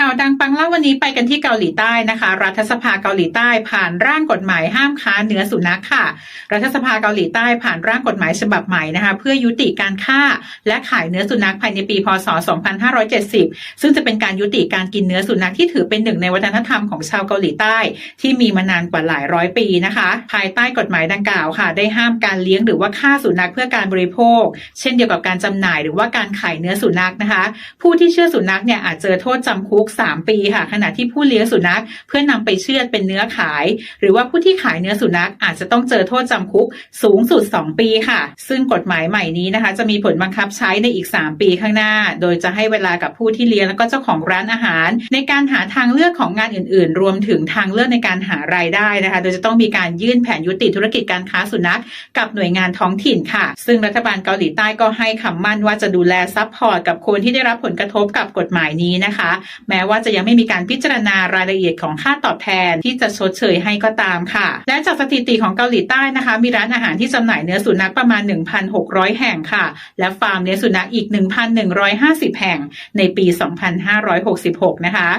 ข่าวดังปังเล่าวันนี้ไปกันที่เกาหลีใต้นะคะ รัฐสภาเกาหลีใต้ผ่านร่างกฎหมายห้ามค้าเนื้อสุนัขค่ะ รัฐสภาเกาหลีใต้ผ่านร่างกฎหมายฉบับใหม่นะคะ เพื่อยุติการฆ่าและขายเนื้อสุนัขภายในปีพศ 2570 ซึ่งจะเป็นการยุติการกินเนื้อสุนัขที่ถือเป็นหนึ่งในวัฒนธรรมของชาวเกาหลีใต้ ที่มีมานานกว่าหลายร้อยปีนะคะ ภายใต้กฎหมายดังกล่าวค่ะ ได้ห้ามการเลี้ยงหรือว่าฆ่าสุนัขเพื่อการบริโภค เช่นเดียวกับการจำหน่ายหรือว่าการขายเนื้อสุนัขนะคะ ผู้ที่เชื่อสุนัขเนี่ยอาจเจอโทษจำคุก3 ปีค่ะ ขณะที่ผู้เลี้ยงสุนัขเพื่อนำไปเชือดเป็นเนื้อขาย หรือว่าผู้ที่ขายเนื้อสุนัขอาจจะต้องเจอโทษจำคุกสูงสุด 2 ปีค่ะ ซึ่งกฎหมายใหม่นี้นะคะ จะมีผลบังคับใช้ในอีก 3 ปีข้างหน้า โดยจะให้เวลากับผู้ที่เลี้ยงแล้วก็เจ้าของร้านอาหาร ในการหาทางเลือกของงานอื่น ๆ รวมถึงทางเลือกในการหารายได้นะคะ โดยจะต้องมีการยื่นแผนยุติธุรกิจการค้าสุนัขกับหน่วยงานท้องถิ่นค่ะ ซึ่งรัฐบาลเกาหลีใต้ก็ให้คำมั่นว่าจะดูแลซัพพอร์ตกับคนที่ได้รับผลกระทบกับกฎหมายนี้นะคะแม้ว่าจะยังไม่มีการพิจารณารายละเอียดของค่าตอบแทนที่จะชดเชยให้ก็ตามค่ะ และจากสถิติของเกาหลีใต้นะคะ มีร้านอาหารที่จำหน่ายเนื้อสุนัขประมาณ 1,600 แห่งค่ะ และฟาร์มเนื้อสุนัขอีก 1,150 แห่งในปี 2566 นะคะ